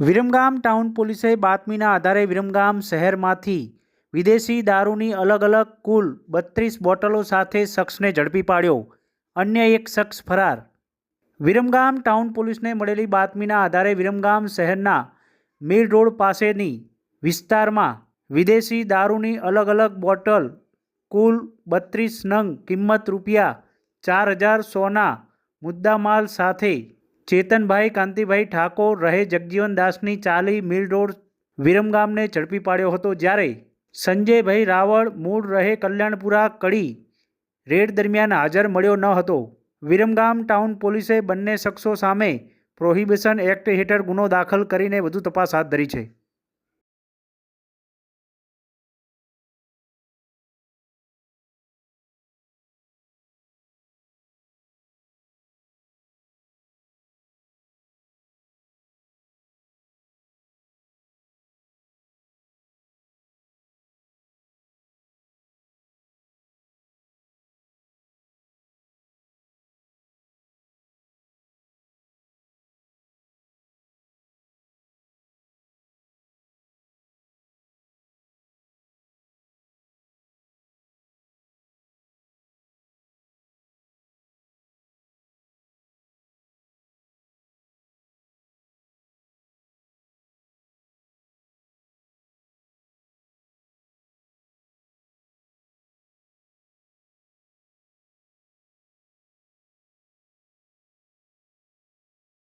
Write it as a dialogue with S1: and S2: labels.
S1: Viramgam town પોલીસે બાતમીના આધારે વિરમગામ શહેરમાંથી વિદેશી દારૂની અલગ અલગ કુલ બત્રીસ બોટલો સાથે શખ્સને ઝડપી પાડ્યો. અન્ય એક શખ્સ ફરાર. વિરમગામ ટાઉન પોલીસને મળેલી બાતમીના આધારે વિરમગામ શહેરના મીર રોડ પાસેની વિસ્તારમાં વિદેશી દારૂની અલગ અલગ બોટલ કુલ બત્રીસ નંગ કિંમત રૂપિયા ચાર હજાર સોના મુદ્દામાલ સાથે ચેતનભાઈ, કાંતિભાઈ ઠાકોર રહે જગજીવનદાસની ચાલી મિલ રોડ વિરમગામને ઝડપી પાડ્યો હતો જ્યારે સંજયભાઈ રાવળ મૂળ રહે કલ્યાણપુરા કડી રેડ દરમિયાન હાજર મળ્યો ન હતો. વિરમગામ ટાઉન પોલીસે બંને શખ્સો સામે પ્રોહિબિશન એક્ટ હેઠળ ગુનો દાખલ કરીને વધુ તપાસ હાથ ધરી છે.